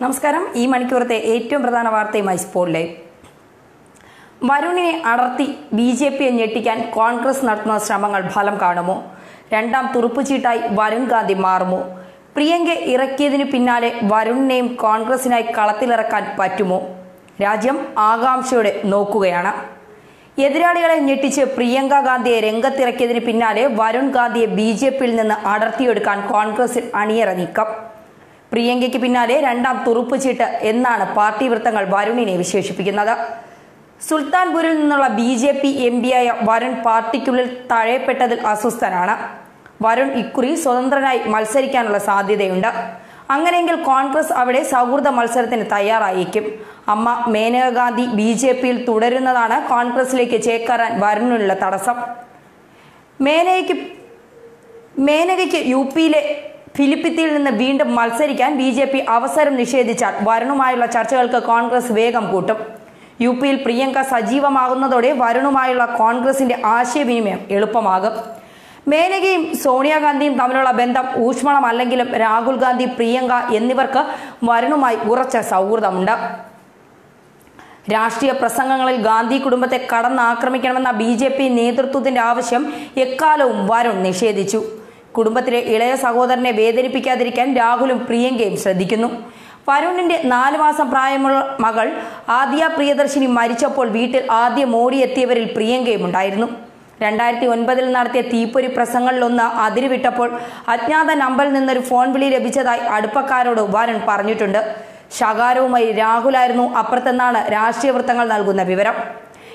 നമസ്കാരം. ഈ മണിക്കൂറത്തെ ഏറ്റവും പ്രധാന വാർത്തയുമായി സ്പോട്ട് ലൈവ് വരുണിനെ അടർത്തി ബി ജെ പിയെ ഞെട്ടിക്കാൻ കോൺഗ്രസ് നടത്തുന്ന ശ്രമങ്ങൾ ഫലം കാണുമോ? രണ്ടാം തുറുപ്പുചീട്ടായി വരുൺ ഗാന്ധി മാറുമോ? പ്രിയങ്കയെ ഇറക്കിയതിനു പിന്നാലെ വരുണിനെയും കോൺഗ്രസിനായി കളത്തിലിറക്കാൻ പറ്റുമോ? രാജ്യം ആകാംക്ഷയോടെ നോക്കുകയാണ്. എതിരാളികളെ ഞെട്ടിച്ച് പ്രിയങ്ക ഗാന്ധിയെ രംഗത്തിറക്കിയതിന് പിന്നാലെ വരുൺ ഗാന്ധിയെ ബി ജെ പിയിൽ നിന്ന് അടർത്തിയെടുക്കാൻ കോൺഗ്രസിൽ അണിയറ നീക്കം. പ്രിയങ്കയ്ക്ക് പിന്നാലെ രണ്ടാം തുറുപ്പ് ചീട്ട് എന്നാണ് പാർട്ടി വൃത്തങ്ങൾ വരുണിനെ വിശേഷിപ്പിക്കുന്നത്. സുൽത്താൻപൂരിൽ നിന്നുള്ള ബി ജെ പി എം പിയായ വരുൺ പാർട്ടിക്കുള്ളിൽ തഴയപ്പെട്ടതിൽ അസ്വസ്ഥനാണ്. വരുൺ ഇക്കുറി സ്വതന്ത്രനായി മത്സരിക്കാനുള്ള സാധ്യതയുണ്ട്. അങ്ങനെയെങ്കിൽ കോൺഗ്രസ് അവിടെ സൗഹൃദ മത്സരത്തിന് തയ്യാറായേക്കും. അമ്മ മേനക ഗാന്ധി ബി ജെ പിയിൽ തുടരുന്നതാണ് കോൺഗ്രസിലേക്ക് ചേക്കേറാൻ വരുണിനുള്ള തടസ്സം. മേനകയ്ക്ക് മേനകയ്ക്ക് യു പിയിലെ ഫിലിപ്പിത്തിയിൽ നിന്ന് വീണ്ടും മത്സരിക്കാൻ ബി ജെ പി അവസരം നിഷേധിച്ചാൽ വരുണുമായുള്ള ചർച്ചകൾക്ക് കോൺഗ്രസ് വേഗം കൂട്ടും. യു പിയിൽ പ്രിയങ്ക സജീവമാകുന്നതോടെ വരുണുമായുള്ള കോൺഗ്രസിന്റെ ആശയവിനിമയം എളുപ്പമാകും. മേനകയും സോണിയാഗാന്ധിയും തമ്മിലുള്ള ബന്ധം ഊഷ്മളമല്ലെങ്കിലും രാഹുൽ ഗാന്ധി പ്രിയങ്ക എന്നിവർക്ക് വരുണുമായി ഉറച്ച സൗഹൃദമുണ്ട്. രാഷ്ട്രീയ പ്രസംഗങ്ങളിൽ ഗാന്ധി കുടുംബത്തെ കടന്നാക്രമിക്കണമെന്ന ബി ജെ പി നേതൃത്വത്തിന്റെ ആവശ്യം എക്കാലവും വരുൺ നിഷേധിച്ചു. കുടുംബത്തിലെ ഇളയ സഹോദരനെ വേദനിപ്പിക്കാതിരിക്കാൻ രാഹുലും പ്രിയങ്കയും ശ്രദ്ധിക്കുന്നു. വരുണിന്റെ നാലു മാസം പ്രായമുള്ള മകൾ ആദ്യ പ്രിയദർശിനി മരിച്ചപ്പോൾ വീട്ടിൽ ആദ്യം ഓടിയെത്തിയവരിൽ പ്രിയങ്കയും ഉണ്ടായിരുന്നു. രണ്ടായിരത്തി ഒൻപതിൽ നടത്തിയ തീപ്പൊരി പ്രസംഗങ്ങളിലൊന്ന് അതിരുവിട്ടപ്പോൾ അജ്ഞാത നമ്പറിൽ നിന്നൊരു ഫോൺ വിളി ലഭിച്ചതായി അടുപ്പക്കാരോട് വരുൺ പറഞ്ഞിട്ടുണ്ട്. ശകാരവുമായി രാഹുലായിരുന്നു അപ്പുറത്തെന്നാണ് രാഷ്ട്രീയ വൃത്തങ്ങൾ നൽകുന്ന വിവരം.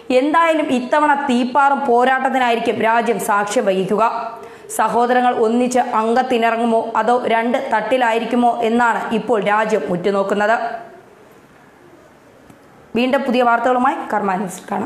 എന്തായാലും ഇത്തവണ തീപ്പാറും പോരാട്ടത്തിനായിരിക്കും രാജ്യം സാക്ഷ്യം വഹിക്കുക. സഹോദരങ്ങൾ ഒന്നിച്ച് അംഗത്തിനിറങ്ങുമോ? അതോ രണ്ട് തട്ടിലായിരിക്കുമോ? എന്നാണ് ഇപ്പോൾ രാജ്യം ഉറ്റുനോക്കുന്നത്. വീണ്ടും പുതിയ വാർത്തകളുമായി കർമാനുസ് കാണാം.